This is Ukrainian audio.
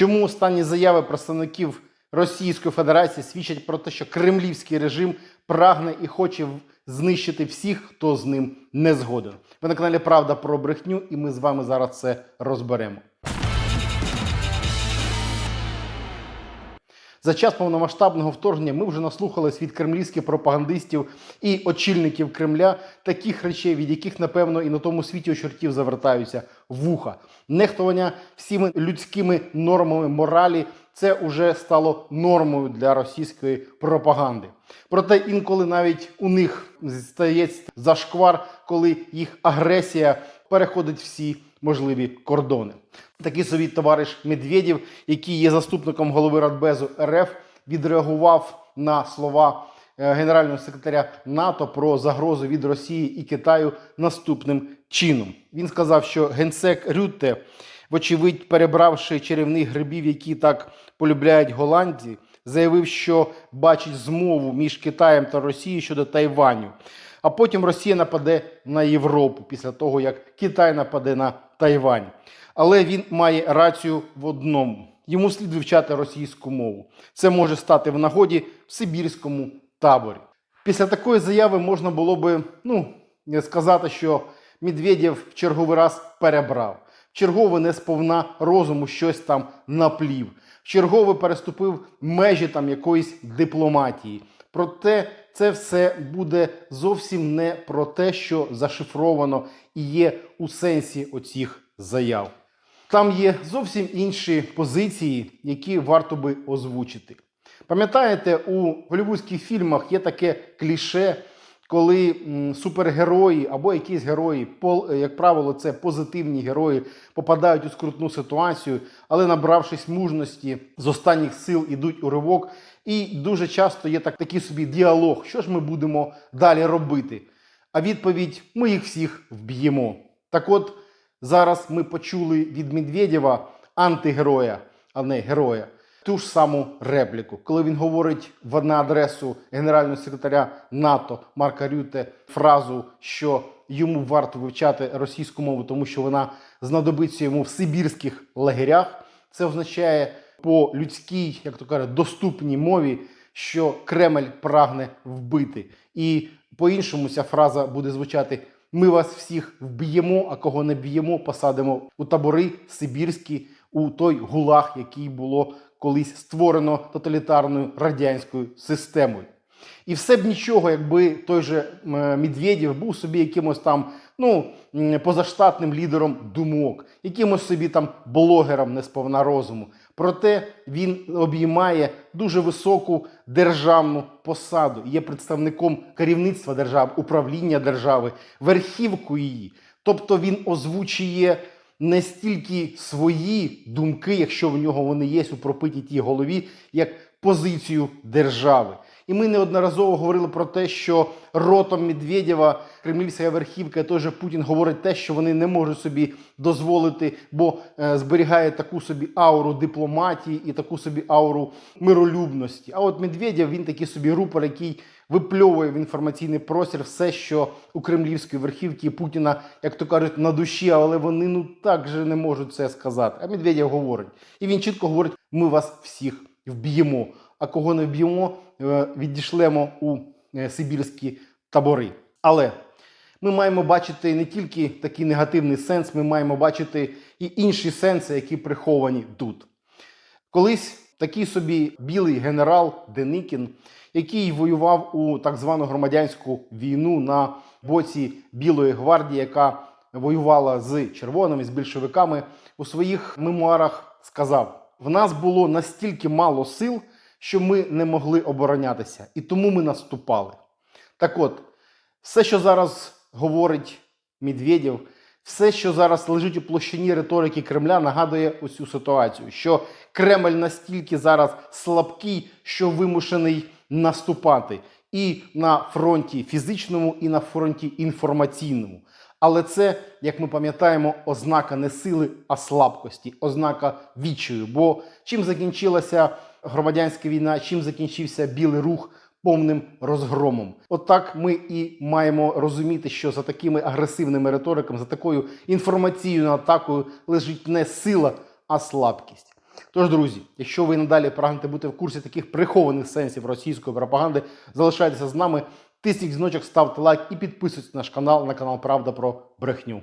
Чому останні заяви представників Російської Федерації свідчать про те, що кремлівський режим прагне і хоче знищити всіх, хто з ним не згоден? Ви на каналі Правда про брехню, і ми з вами зараз це розберемо. За час повномасштабного вторгнення ми вже наслухались від кремлівських пропагандистів і очільників Кремля таких речей, від яких, напевно, і на тому світі у чортів завертаються вуха. Нехтування всіми людськими нормами моралі це вже стало нормою для російської пропаганди. Проте інколи навіть у них стається зашквар, коли їх агресія переходить всі можливі кордони. Такий собі товариш Медведєв, який є заступником голови Радбезу РФ, відреагував на слова е, генерального секретаря НАТО про загрозу від Росії і Китаю наступним чином. Він сказав, що генсек Рютте, вочевидь, перебравши чарівних грибів, які так полюбляють голландці, заявив, що бачить змову між Китаєм та Росією щодо Тайваню. А потім Росія нападе на Європу після того, як Китай нападе на Тайвань. Але він має рацію в одному: йому слід вивчати російську мову. Це може стати в нагоді в Сибірському таборі. Після такої заяви можна було би ну, сказати, що Медведєв в черговий раз перебрав. Чергове не сповна розуму щось там наплів. Чергове переступив межі там якоїсь дипломатії. Проте це все буде зовсім не про те, що зашифровано і є у сенсі оцих заяв. Там є зовсім інші позиції, які варто би озвучити. Пам'ятаєте, у голівудських фільмах є таке кліше, коли супергерої або якісь герої, пол- як правило, це позитивні герої, попадають у скрутну ситуацію, але набравшись мужності з останніх сил ідуть у ривок. І дуже часто є так, такий собі діалог, що ж ми будемо далі робити. А відповідь: ми їх всіх вб'ємо. Так от зараз ми почули від Медведєва антигероя, а не героя. Ту ж саму репліку, коли він говорить в на адресу генерального секретаря НАТО Марка Рюте фразу, що йому варто вивчати російську мову, тому що вона знадобиться йому в сибірських лагерях. Це означає по людській, як то кажуть, доступній мові, що Кремль прагне вбити. І по-іншому ця фраза буде звучати: ми вас всіх вб'ємо, а кого не б'ємо, посадимо у табори Сибірські, у той гулаг, який було колись створено тоталітарною радянською системою. І все б нічого, якби той же Медведєв був собі якимось там ну, позаштатним лідером думок, якимось собі там блогером не сповна розуму. Проте він обіймає дуже високу державну посаду, є представником керівництва держави, управління держави, верхівку її. Тобто він озвучує не стільки свої думки, якщо в нього вони є у пропитій тій голові, як позицію держави. І ми неодноразово говорили про те, що ротом Медведєва, кремлівська верхівка, і той же Путін говорить те, що вони не можуть собі дозволити, бо е, зберігає таку собі ауру дипломатії і таку собі ауру миролюбності. А от Медведєв він такий собі рупор, який випльовує в інформаційний простір все, що у кремлівської верхівки Путіна, як то кажуть, на душі, але вони ну так же не можуть це сказати. А Медведєв говорить. І він чітко говорить: ми вас всіх вб'ємо. А кого не вб'ємо, е, відійшлемо у е, сибірські табори. Але ми маємо бачити не тільки такий негативний сенс, ми маємо бачити і інші сенси, які приховані тут. Колись такий собі білий генерал Деникін, який воював у так звану громадянську війну на боці Білої гвардії, яка воювала з червоними, з більшовиками, у своїх мемуарах сказав: в нас було настільки мало сил, що ми не могли оборонятися, і тому ми наступали. Так от, все, що зараз говорить Медведєв, все, що зараз лежить у площині риторики Кремля, нагадує цю ситуацію, що Кремль настільки зараз слабкий, що вимушений наступати і на фронті фізичному, і на фронті інформаційному. Але це, як ми пам'ятаємо, ознака не сили, а слабкості, ознака відчаю. Бо чим закінчилася громадянська війна, чим закінчився білий рух повним розгромом. Отак ми і маємо розуміти, що за такими агресивними риториками, за такою інформаційною атакою лежить не сила, а слабкість. Тож, друзі, якщо ви надалі прагнете бути в курсі таких прихованих сенсів російської пропаганди, залишайтеся з нами, тисніть дзвіночок, ставте лайк і підписуйтесь на наш канал на канал Правда про брехню.